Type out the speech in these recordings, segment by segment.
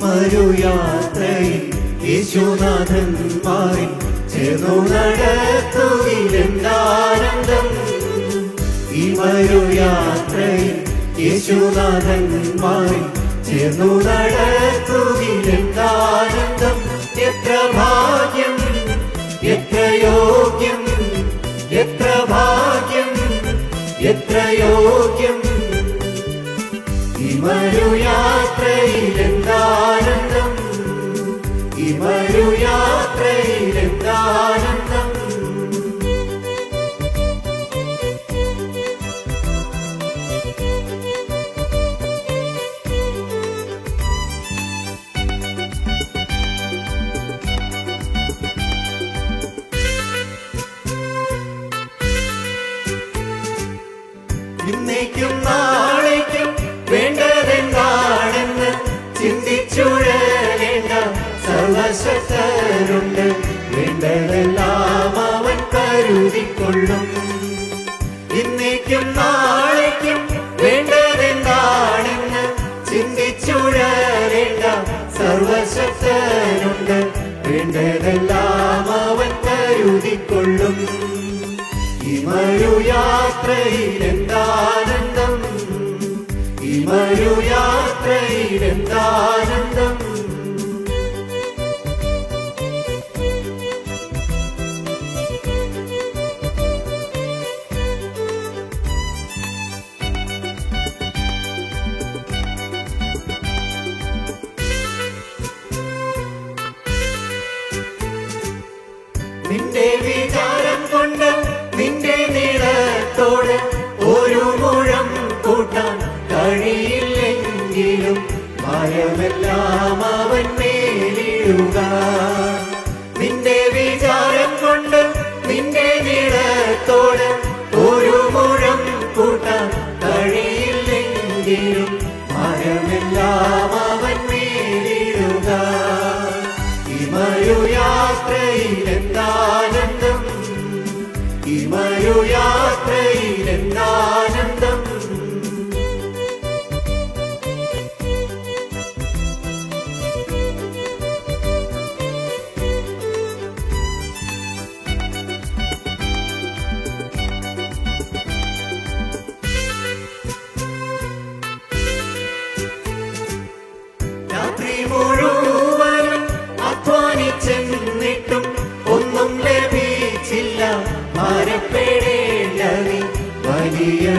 ഈ മരുയാത്രയിൽ യേശുനാഥൻ പാറി ചേർന്നു നടത്തുകിലെന്താനന്ദം ഈ മരുയാത്രയിൽ യേശുനാഥൻ പാറി ചേർന്നു നടത്തുകിലെന്താനന്ദം എത്ര ഭാഗ്യം എത്ര യോഗ്യം എത്ര ഭാഗ്യം എത്ര യോഗ്യം? ഇമരുയാത്രയിലെന്താനന്ദം ഇമരുയാത്രയിലെന്താനന്ദം ഇന്നേക്കും നാളേക്കും വേണ്ടതെന്താണെന്ന് ചിന്തിച്ചുഴലേണ്ട സർവശക്തരുണ്ട് വേണ്ടതെല്ലാം അവൻ കരുതിക്കൊള്ളും. ഇന്നേക്കും നാളേക്കും വേണ്ടതെന്താണെന്ന് ചിന്തിച്ചുഴലേണ്ട സർവശക്തരുണ്ട് വേണ്ടതെല്ലാം അവൻ കരുതിക്കൊള്ളും. ഇമരുയാത്രയിലെന്താനന്ദം ഇമരുയാത്രയിലെന്താനന്ദം നിന്റെ വിചാരം കൊണ്ട് നിന്റെ നീളത്തോട് ഒരു മുഴം കൂട്ടാൻ കഴിയില്ലെങ്കിലും മരമെല്ലാം അവൻ മേലിടുക.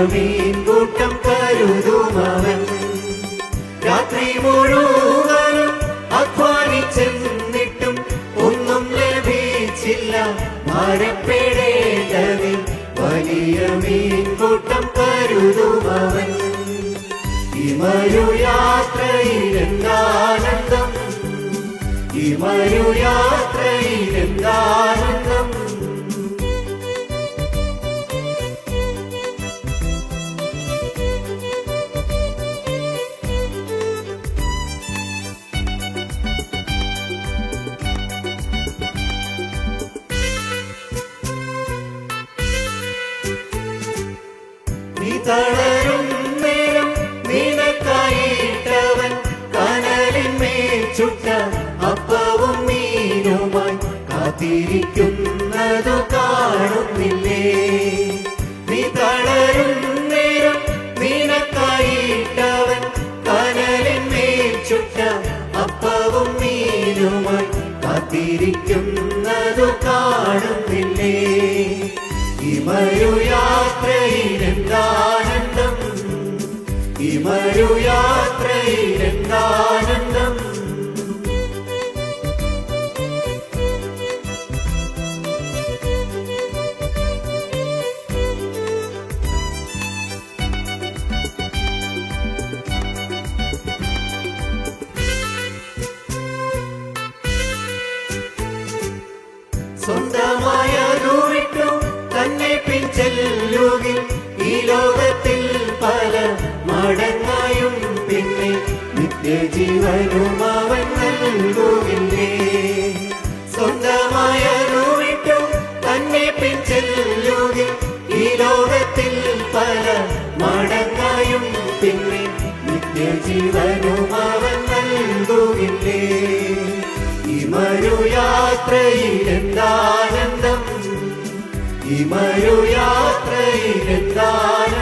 മീൻകൂട്ടം കരുതുമവൻ രാത്രി മുഴുവനും അധ്വാനിച്ചെന്നിട്ടും ഒന്നും ലഭിച്ചില്ല. മരപ്പെടേണ്ടവി വലിയ മീൻകൂട്ടം കരുതുമവൻ ഇമരുയാത്രയിലെന്താനന്ദം? ഇമരുയാത്രയിലെന്താനന്ദം? നീ തളരും നേരം നിനക്കായിട്ടവൻ കനലിന്മേൽ ചുട്ട അപ്പവും മീനുമായി കാത്തിരിക്കുന്നതു കാണുന്നില്ലേ? നീ തളരും നേരം നിനക്കായിട്ടവൻ കനലിന്മേൽ ചുട്ട അപ്പവും മീനുമായി കാത്തിരിക്കുന്നതു കാണുന്നില്ലേ? ഇമരുയാത്രയിലെന്താനന്ദം ഇമരുയാത്രയിലെന്താനന്ദം സ്വന്തമായ വിട്ടു തന്നെ പിൻചെല്ലുകിൽ ഈ ലോകത്തിൽ പല മടങ്ങായും പിന്നെ നിത്യജീവനും അവൻ നൽകുകില്ലേ സ്വന്തമായ വിട്ടു തന്നെ പിൻചെല്ലുകിൽ ഈ ലോകത്തിൽ പല മടങ്ങായും പിന്നെ നിത്യജീവനും അവൻ നൽകും നൽകുകില്ലേ ഇമരു യാത്രയിൽ എന്താനന്ദം ഈ മരുയാത്രയിൽ എന്താനന്ദം